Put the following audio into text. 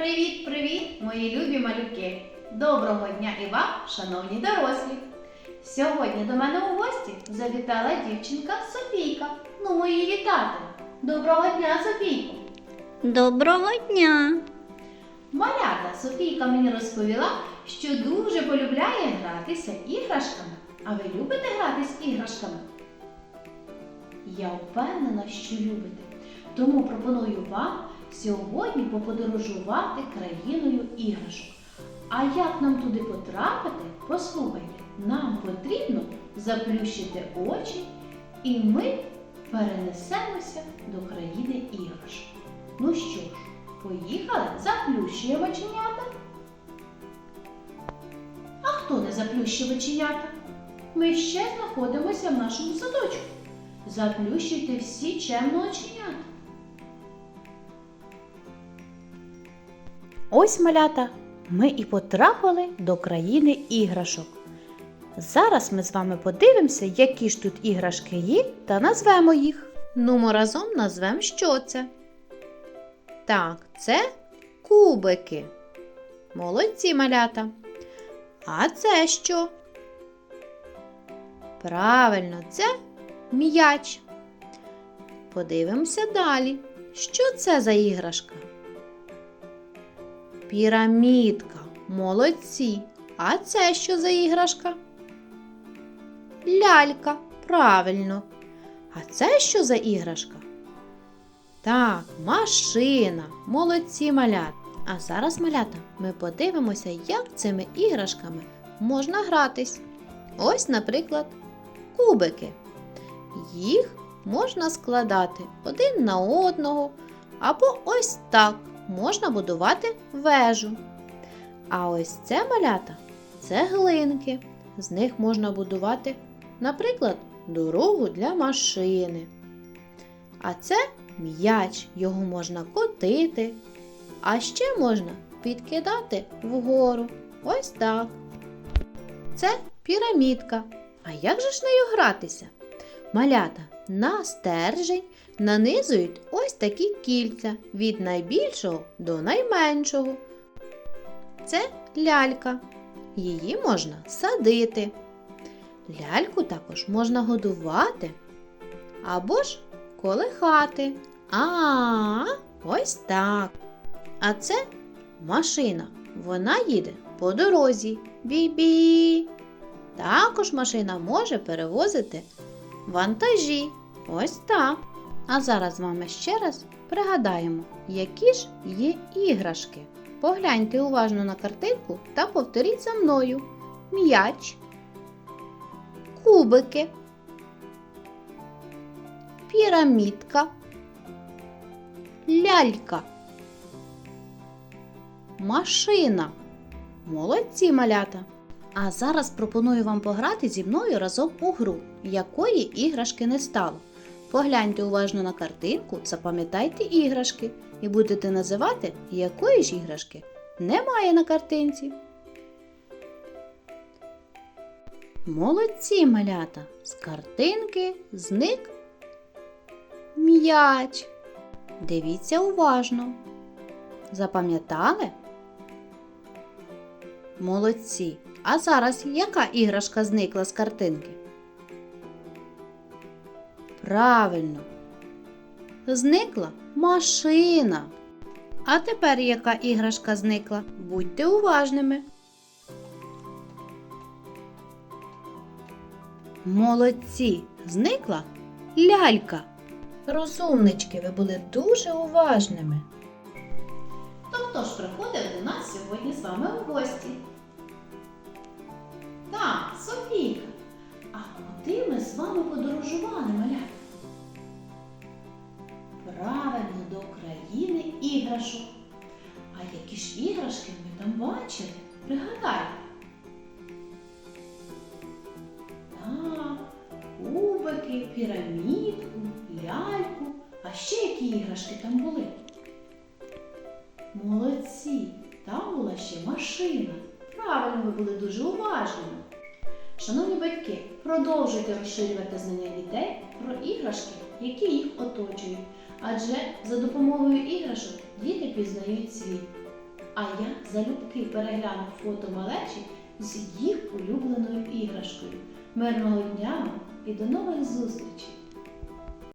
Привіт-привіт, мої любі малюки! Доброго дня і вам, шановні дорослі! Сьогодні до мене у гості завітала дівчинка Софійка. Ну, ми її вітати. Доброго дня, Софійко! Доброго дня! Малята Софійка мені розповіла, що дуже полюбляє гратися іграшками. А ви любите гратись іграшками? Я впевнена, що любите. Тому пропоную вам сьогодні поподорожувати країною іграшок. А як нам туди потрапити, послухайте, нам потрібно заплющити очі, і ми перенесемося до країни іграшок. Ну що ж, поїхали, заплющуємо оченята. А хто не заплющив оченята? Ми ще знаходимося в нашому садочку. Заплющуйте всі чемно оченята. Ось малята, ми і потрапили до країни іграшок. Зараз ми з вами подивимося, які ж тут іграшки є, та назвемо їх. Ну, ми разом назвемо, що це. Так, це кубики. Молодці малята. А це що? Правильно, це м'яч. Подивимося далі. Що це за іграшка? Пірамідка. Молодці. А це що за іграшка? Лялька. Правильно. А це що за іграшка? Так, машина. Молодці малята. А зараз, малята, ми подивимося, як цими іграшками можна гратись. Ось, наприклад, кубики. Їх можна складати один на одного, або ось так можна будувати вежу. А ось це малята цеглинки. З них можна будувати, наприклад, дорогу для машини. А це м'яч, його можна котити, а ще можна підкидати вгору. Ось так. Це пірамідка. А як же ж нею гратися? Малята на стержень нанизують ось такі кільця від найбільшого до найменшого. Це лялька. Її можна садити. Ляльку також можна годувати або ж колихати. А, ось так. А це машина. Вона їде по дорозі. Бі-бі. Також машина може перевозити вантажі. Ось так. А зараз з вами ще раз пригадаємо, які ж є іграшки. Погляньте уважно на картинку та повторіть за мною м'яч, кубики, пірамідка, лялька, машина. Молодці малята! А зараз пропоную вам пограти зі мною разом у гру, якої іграшки не стало. Погляньте уважно на картинку, запам'ятайте іграшки і будете називати, якої ж іграшки немає на картинці. Молодці малята! З картинки зник м'яч. Дивіться уважно. Запам'ятали? Молодці. А зараз яка іграшка зникла з картинки? Правильно. Зникла машина. А тепер яка іграшка зникла? Будьте уважними. Молодці. Зникла лялька. Розумнички, ви були дуже уважними. То хто ж приходив до нас сьогодні з вами у гості? Так, Софійка. А куди ми з вами подорожували, іграшок. А які ж іграшки ми там бачили? Пригадайте. Так, кубики, пірамідку, ляльку. А ще які іграшки там були? Молодці! Там була ще машина. Правильно, ви були дуже уважними. Шановні батьки, продовжуйте розширювати знання дітей про іграшки, які їх оточують. Адже за допомогою іграшок діти пізнають світ. А я залюбки перегляну фото малечі з їх улюбленою іграшкою. Мирного дня і до нових зустрічей!